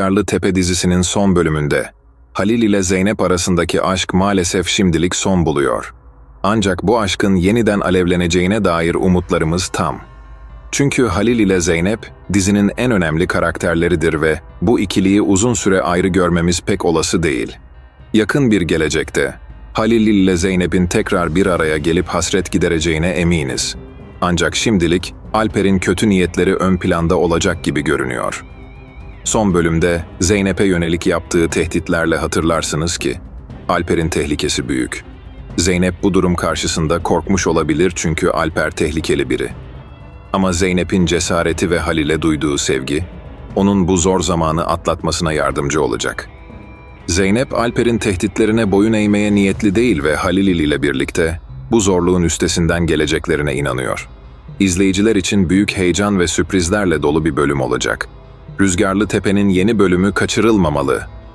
Rüzgarlı Tepe dizisinin son bölümünde Halil ile Zeynep arasındaki aşk maalesef şimdilik son buluyor. Ancak bu aşkın yeniden alevleneceğine dair umutlarımız tam. Çünkü Halil ile Zeynep dizinin en önemli karakterleridir ve bu ikiliyi uzun süre ayrı görmemiz pek olası değil. Yakın bir gelecekte Halil ile Zeynep'in tekrar bir araya gelip hasret gidereceğine eminiz. Ancak şimdilik Alper'in kötü niyetleri ön planda olacak gibi görünüyor. Son bölümde Zeynep'e yönelik yaptığı tehditlerle hatırlarsınız ki Alper'in tehlikesi büyük. Zeynep bu durum karşısında korkmuş olabilir çünkü Alper tehlikeli biri. Ama Zeynep'in cesareti ve Halil'e duyduğu sevgi, onun bu zor zamanı atlatmasına yardımcı olacak. Zeynep, Alper'in tehditlerine boyun eğmeye niyetli değil ve Halil ile birlikte bu zorluğun üstesinden geleceklerine inanıyor. İzleyiciler için büyük heyecan ve sürprizlerle dolu bir bölüm olacak. Rüzgarlı Tepe'nin yeni bölümü kaçırılmamalı.